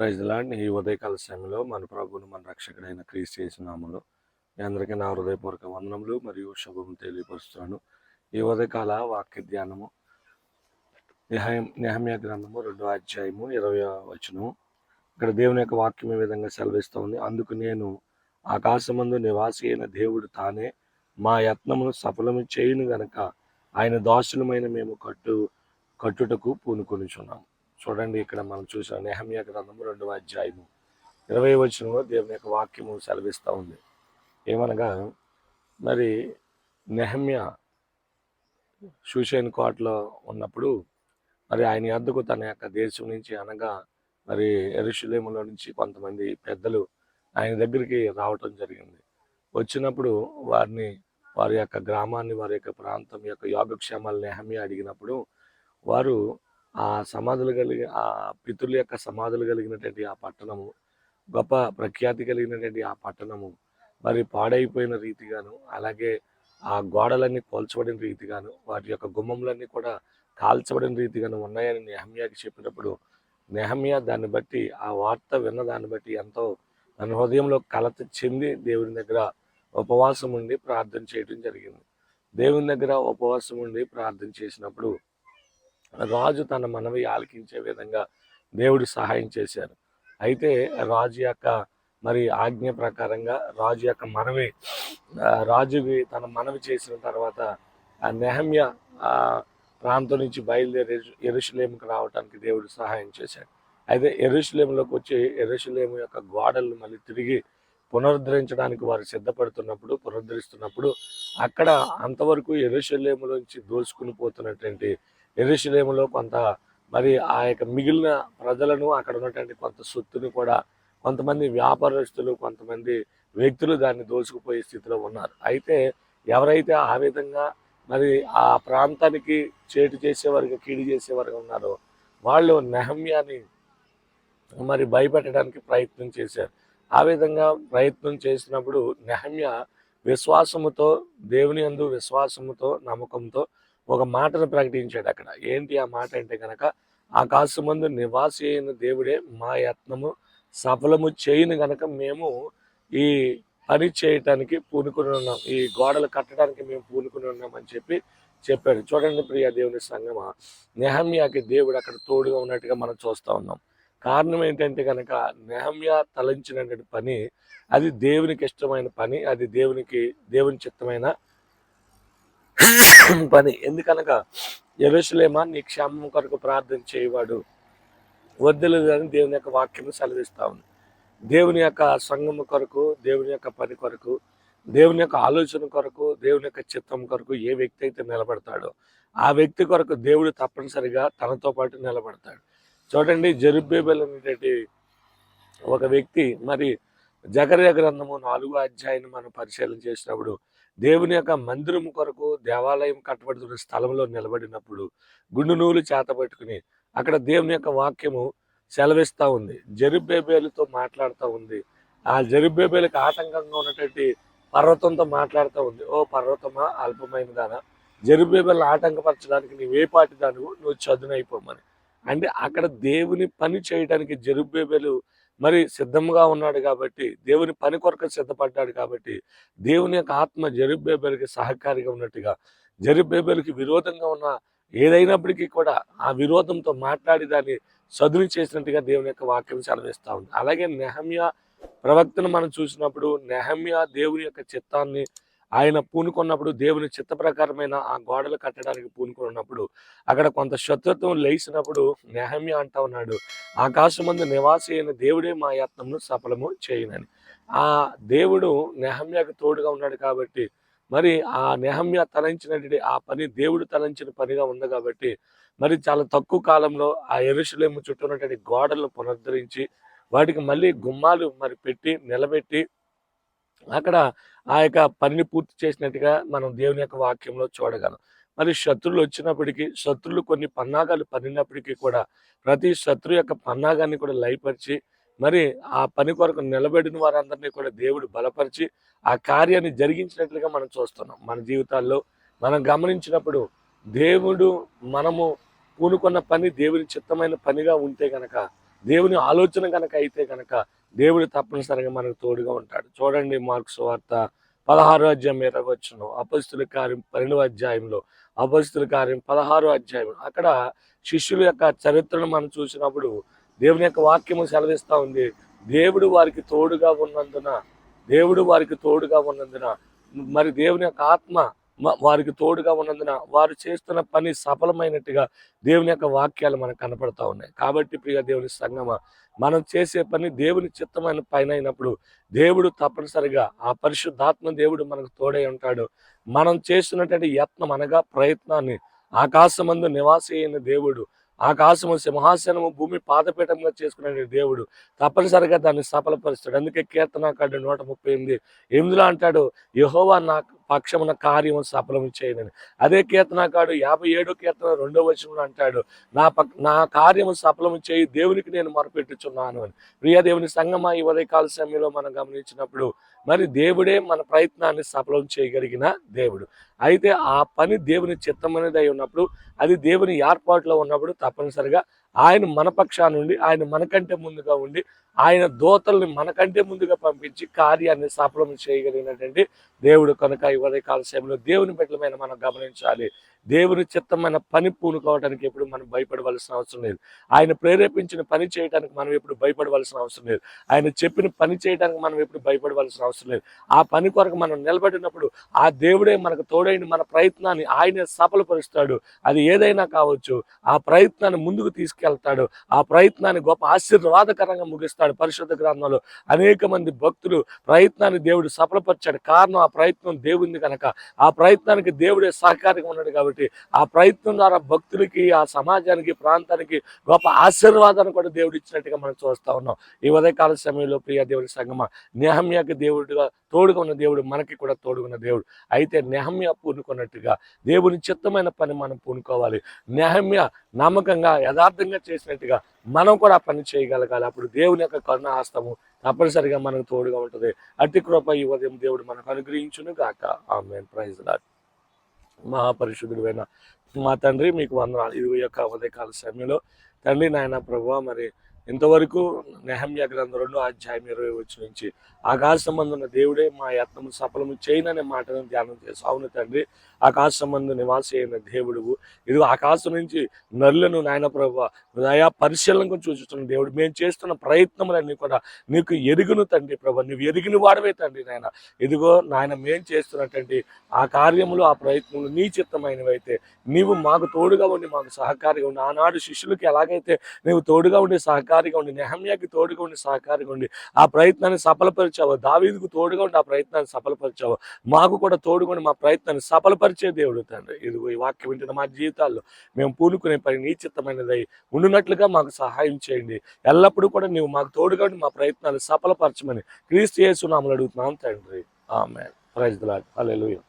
ప్రైజ్లాండ్ ఈ ఉదయకాల సమయంలో మన ప్రభువును మన రక్షకుడైన క్రీస్ చేసినాములు మీ అందరికీ నా హృదయపూర్వక వందనములు మరియు శుభము తెలియపరుస్తున్నాను. ఈ ఉదయకాల వాక్య ధ్యానము నిహమ్య గ్రంథము రెండో అధ్యాయము ఇరవై వచనము. ఇక్కడ దేవుని యొక్క వాక్యం ఈ విధంగా సెలవిస్తోంది. అందుకు నేను ఆకాశమందు నివాసి అయిన దేవుడు తానే మా యత్నమును సఫలము చేయును గనక ఆయన దాసులమైన మేము కట్టు కట్టుటకు పూనుకొనిచున్నాము. చూడండి ఇక్కడ మనం చూసిన నెహమ్య గ్రంథము రెండవ అధ్యాయము. ఇరవై వచనంలో దేవుని యొక్క వాక్యము సెలవిస్తూ ఉంది. ఏమనగా మరి నెహమ్య షూషేన్ కోటలో ఉన్నప్పుడు మరి ఆయన అద్దకు తన యొక్క దేశం నుంచి అనగా మరి ఎరుషులేములో నుంచి కొంతమంది పెద్దలు ఆయన దగ్గరికి రావటం జరిగింది. వచ్చినప్పుడు వారిని వారి యొక్క గ్రామాన్ని వారి యొక్క ప్రాంతం యొక్క యోగక్షేమాలు నెహమ్య అడిగినప్పుడు వారు ఆ సమాధులు కలిగి ఆ పితృల యొక్క సమాధులు కలిగినటువంటి ఆ పట్టణము గొప్ప ప్రఖ్యాతి కలిగినటువంటి ఆ పట్టణము మరి పాడైపోయిన రీతిగాను అలాగే ఆ గోడలన్నీ కోల్చబడిన రీతిగాను వాటి యొక్క గుమ్మములన్నీ కూడా కాల్చబడిన రీతిగాను ఉన్నాయని నెహమ్యాకి చెప్పినప్పుడు నెహమ్యా దాన్ని బట్టి ఆ వార్త విన్న దాన్ని బట్టి ఎంతో తన హృదయంలో కలత చెంది దేవుని దగ్గర ఉపవాసం ఉండి ప్రార్థన చేయడం జరిగింది. దేవుని దగ్గర ఉపవాసం ఉండి ప్రార్థన చేసినప్పుడు రాజు తన మనవి ఆలకించే విధంగా దేవుడు సహాయం చేశారు. అయితే రాజు యొక్క మరి ఆజ్ఞ ప్రకారంగా రాజు యొక్క మనవి రాజుకి తన మనవి చేసిన తర్వాత నెహమ్య ఆ ప్రాంతం నుంచి బయలుదేరి ఎరుషులేముకి రావడానికి దేవుడు సహాయం చేశాడు. అయితే ఎరుషులేములోకి వచ్చి ఎరుషులేము యొక్క గోడలు మళ్ళీ తిరిగి పునరుద్ధరించడానికి వారు సిద్ధపడుతున్నప్పుడు పునరుద్ధరిస్తున్నప్పుడు అక్కడ అంతవరకు ఎరుషులేములోంచి దోచుకుని పోతున్నటువంటి ఎరుశలేములో కొంత మరి ఆ యొక్క మిగిలిన ప్రజలను అక్కడ ఉన్నటువంటి కొంత సొత్తుని కూడా కొంతమంది వ్యాపారస్తులు కొంతమంది వ్యక్తులు దాన్ని దోచుకుపోయే స్థితిలో ఉన్నారు. అయితే ఎవరైతే ఆ విధంగా మరి ఆ ప్రాంతానికి చేటు చేసేవారుగా కీడు చేసేవారుగా ఉన్నారో వాళ్ళు నెహమ్యాని మరి భయపెట్టడానికి ప్రయత్నం చేశారు. ఆ విధంగా ప్రయత్నం చేసినప్పుడు నెహమ్య విశ్వాసముతో దేవుని యందు విశ్వాసముతో నమ్మకంతో ఒక మాటను ప్రకటించాడు అక్కడ. ఏంటి ఆ మాట అంటే కనుక ఆకాశమందు నివాసి అయిన దేవుడే మా యత్నము సఫలము చేయను గనక మేము ఈ పని చేయటానికి పూనుకుని ఉన్నాం. ఈ గోడలు కట్టడానికి మేము పూనుకుని ఉన్నాం అని చెప్పి చెప్పాడు. చూడండి ప్రియ దేవుని సంగమ. నెహమ్యాకి దేవుడు అక్కడ తోడుగా ఉన్నట్టుగా మనం చూస్తూ ఉన్నాం. కారణం ఏంటంటే కనుక నెహమ్యా తలంచినటువంటి పని అది దేవునికి ఇష్టమైన పని అది దేవునికి దేవుని చిత్తమైన పని. ఎందుకనగా ఎరుసలేమా నీ క్షేమం కొరకు ప్రార్థన చేయవాడు. వద్దులు అని దేవుని యొక్క వాక్యం సెలవిస్తా ఉంది. దేవుని యొక్క సంగమ కొరకు దేవుని యొక్క పని కొరకు దేవుని యొక్క ఆలోచన కొరకు దేవుని యొక్క చిత్తం కొరకు ఏ వ్యక్తి అయితే నిలబడతాడో ఆ వ్యక్తి కొరకు దేవుడు తప్పనిసరిగా తనతో పాటు నిలబడతాడు. చూడండి జరుబ్బేబెల్ అనేటువంటి ఒక వ్యక్తి మరి జగర్య గ్రంథము నాలుగో అధ్యాయాన్ని మనం పరిశీలన చేసినప్పుడు దేవుని యొక్క మందిరం కొరకు దేవాలయం కట్టబడుతున్న స్థలంలో నిలబడినప్పుడు గుండు నూలు చేత అక్కడ దేవుని యొక్క వాక్యము సెలవిస్తూ ఉంది. జరుబ్బేబేలుతో మాట్లాడుతూ ఉంది. ఆ జరుబ్బేబేలుకి ఆటంకంగా ఉన్నటువంటి పర్వతంతో మాట్లాడుతూ ఉంది. ఓ పర్వతమా అల్పమైన దానా? జరుబ్బేబేలు ఆటంకపరచడానికి నీవే పాటి దానివు? నువ్వు చదునైపోమని అంటే అక్కడ దేవుని పని చేయడానికి జరుబ్బేబేలు మరి సిద్ధంగా ఉన్నాడు కాబట్టి దేవుని పని కొరకు సిద్ధపడ్డాడు కాబట్టి దేవుని యొక్క ఆత్మ జరుబ్బేబేలుకి సహకారిగా ఉన్నట్టుగా జరుబ్బేబేలుకి విరోధంగా ఉన్న ఏదైనప్పటికీ కూడా ఆ విరోధంతో మాట్లాడి దాన్ని సదును చేసినట్టుగా దేవుని యొక్క వాక్యం చదివిస్తూ ఉంది. అలాగే నెహమ్య ప్రవక్తను మనం చూసినప్పుడు నెహమ్య దేవుని యొక్క చిత్తాన్ని ఆయన పూనుకున్నప్పుడు దేవుని చిత్త ప్రకారమైన ఆ గోడలు కట్టడానికి పూనుకున్నప్పుడు అక్కడ కొంత శత్రుత్వం లేచినప్పుడు నెహమ్య అంటా ఉన్నాడు ఆకాశమందు నివాసి అయిన దేవుడే మా యత్నమును సఫలము చేయనని. ఆ దేవుడు నెహమ్యకు తోడుగా ఉన్నాడు కాబట్టి మరి ఆ నెహమ్య తలంచినటువంటి ఆ పని దేవుడు తలంచిన పనిగా ఉంది కాబట్టి మరి చాలా తక్కువ కాలంలో ఆ ఎరుసలేము చుట్టూ ఉన్నటువంటి గోడలను పునరుద్ధరించి వాటికి మళ్ళీ గుమ్మాలు మరి పెట్టి నిలబెట్టి అక్కడ ఆ యొక్క పనిని పూర్తి చేసినట్టుగా మనం దేవుని యొక్క వాక్యంలో చూడగలం. మరి శత్రువులు వచ్చినప్పటికీ శత్రులు కొన్ని పన్నాగాలు పన్నినప్పటికీ కూడా ప్రతి శత్రు యొక్క పన్నాగాన్ని కూడా లయపరిచి మరి ఆ పని కొరకు నిలబడిన వారందరినీ కూడా దేవుడు బలపరిచి ఆ కార్యాన్ని జరిగించినట్లుగా మనం చూస్తున్నాం. మన జీవితాల్లో మనం గమనించినప్పుడు దేవుడు మనము పూనుకున్న పని దేవుని చిత్తమైన పనిగా ఉంటే గనక దేవుని ఆలోచన కనుక అయితే కనుక దేవుడు తప్పనిసరిగా మనకు తోడుగా ఉంటాడు. చూడండి మార్క్స్ వార్త పదహారు అధ్యాయం ఎరగొచ్చును అపస్తుల కార్యం పన్నెండవ అధ్యాయంలో అపస్తుల కార్యం పదహారు అధ్యాయం. అక్కడ శిష్యుల యొక్క చరిత్రను మనం చూసినప్పుడు దేవుని యొక్క వాక్యము సెలవిస్తూ ఉంది. దేవుడు వారికి తోడుగా ఉన్నందున దేవుడు వారికి తోడుగా ఉన్నందున మరి దేవుని యొక్క ఆత్మ వారికి తోడుగా ఉన్నందున వారు చేస్తున్న పని సఫలమైనట్టుగా దేవుని యొక్క వాక్యాలు మనకు కనపడతా ఉన్నాయి. కాబట్టి ప్రియ దేవుని సంగమ మనం చేసే పని దేవుని చిత్తమైన పైన అయినప్పుడు దేవుడు తప్పనిసరిగా ఆ పరిశుద్ధాత్మ దేవుడు మనకు తోడై ఉంటాడు. మనం చేస్తున్నటువంటి యత్నం అనగా ప్రయత్నాన్ని ఆకాశమందు నివాసి అయిన దేవుడు ఆకాశము సింహాసనము భూమి పాదపీఠంగా చేసుకునే దేవుడు తప్పనిసరిగా దాన్ని సఫలపరుస్తాడు. అందుకే కీర్తనాకాడు నూట ముప్పై ఎనిమిది ఎనిమిదిలో అంటాడు యహోవా నాకు పక్షమున కార్యము సఫలం చేయనని. అదే కీర్తనకాడు యాభై ఏడో కీర్తన రెండో వచనంలో అంటాడు నా పక్ నా కార్యము సఫలము చేయి దేవునికి నేను మొరపెట్టుచున్నాను అని. ప్రియ దేవుని సంగమ ఈ ఉదయకాల సమయంలో మనం గమనించినప్పుడు మరి దేవుడే మన ప్రయత్నాన్ని సఫలం చేయగలిగిన దేవుడు. అయితే ఆ పని దేవుని చిత్తమైనది అయి ఉన్నప్పుడు అది దేవుని ఏర్పాటులో ఉన్నప్పుడు తప్పనిసరిగా ఆయన మన పక్షాన నుండి ఆయన మనకంటే ముందుగా ఉండి ఆయన దోతల్ని మనకంటే ముందుగా పంపించి కార్యాన్ని సఫలం చేయగలిగినటువంటి దేవుడు కనుక ఈ ఉదయకాల సమయంలో దేవుని బిడ్డలమైన మనం గమనించాలి. దేవుని చిత్తమైన పని పూనుకోవడానికి ఎప్పుడు మనం భయపడవలసిన అవసరం లేదు. ఆయన ప్రేరేపించిన పని చేయడానికి మనం ఎప్పుడు భయపడవలసిన అవసరం లేదు. ఆయన చెప్పిన పని చేయడానికి మనం ఎప్పుడు భయపడవలసిన అవసరం లేదు. ఆ పని కొరకు మనం నిలబడినప్పుడు ఆ దేవుడే మనకు తోడైన మన ప్రయత్నాన్ని ఆయన సఫలపరుస్తాడు. అది ఏదైనా కావచ్చు. ఆ ప్రయత్నాన్ని ముందుకు తీసుకెళ్తాడు. ఆ ప్రయత్నాన్ని గొప్ప ఆశీర్వాదకరంగా ముగిస్తాడు పరిశుద్ధ గ్రంథంలో. అనేక మంది భక్తులు ప్రయత్నాన్ని దేవుడు సఫలపరిచాడు. కారణం ఆ ప్రయత్నం దేవుంది కనుక ఆ ప్రయత్నానికి దేవుడే సహకారిగా ఉన్నాడు కాబట్టి ఆ ప్రయత్నం ద్వారా భక్తులకి ఆ సమాజానికి ప్రాంతానికి గొప్ప ఆశీర్వాదాన్ని కూడా దేవుడు ఇచ్చినట్టుగా మనం చూస్తా ఉన్నాం. ఈ ఉదయకాల సమయంలో ప్రియ దేవుడి సంగమ నెహమ్యాకి దేవుడిగా తోడుగా ఉన్న దేవుడు మనకి కూడా తోడుగున్న దేవుడు. అయితే నెహమ్య పూనుకున్నట్టుగా దేవుని చిత్తమైన పని మనం పూనుకోవాలి. నెహమ్య నమ్మకంగా యథార్థంగా చేసినట్టుగా మనం కూడా ఆ పని చేయగలగాలి. అప్పుడు దేవుని యొక్క కరుణ హస్తము తప్పనిసరిగా మనకు తోడుగా ఉంటుంది. అతి కృప ఈ ఉదయం దేవుడు మనకు అనుగ్రహించును గాక. ఆమె ప్రైజ్ లాడ్ మహాపరిశుద్ధుడైన మా తండ్రి మీకు వందనాలు. ఇది యొక్క ఉదయకాల సమయంలో. తండ్రి నాయన ప్రభు మరి ఇంతవరకు నెహమ్య గ్రంథం రెండో అధ్యాయం ఇరవై వచ్చి నుంచి ఆకాశ దేవుడే మా యత్నము సఫలము చేయననే మాటను ధ్యానం చేసి అవును తండ్రి. ఆకాశ నివాసి అయిన దేవుడు ఇది ఆకాశం నుంచి నరులను నాయన ప్రభు దయా పరిశీలనకు చూస్తున్న దేవుడు. మేము చేస్తున్న ప్రయత్నములన్నీ కూడా నీకు ఎరుగును తండ్రి ప్రభు. నువ్వు ఎరిగిన వాడవే తండ్రి నాయన. ఇదిగో నాయన మేము చేస్తున్నటువంటి ఆ కార్యములు ఆ ప్రయత్నములు నీ చిత్తమైనవైతే అయితే నీవు మాకు తోడుగా ఉండి మాకు సహకారిగా ఉండి ఆనాడు శిష్యులకి ఎలాగైతే నీవు తోడుగా ఉండి సహకారిగా ఉండి నెహమ్యాకి తోడుగా ఉండి సహకారిగా ఉండి ఆ ప్రయత్నాన్ని సఫలపరిచావు దావీదుకు తోడుగా ఉండి ఆ ప్రయత్నాన్ని సఫలపరిచావు మాకు కూడా తోడుగా ఉండి మా ప్రయత్నాన్ని సఫలపరిచే దేవుడు తండ్రి. ఇదిగో ఈ వాక్యం వింటున్న మా జీవితాల్లో మేము పూనుకునే పని నీ చిత్తమైనదై ఉండునట్లుగా మాకు సహాయం చేయండి. ఎల్లప్పుడూ కూడా నీవు మాకు తోడుగా మా ప్రయత్నాలు సఫలపరచమని క్రీస్తు యేసు నామలు అడుగుతున్నాం తండ్రి. ఆమె ప్రైజ్ దాట్ హల్లెలూయా.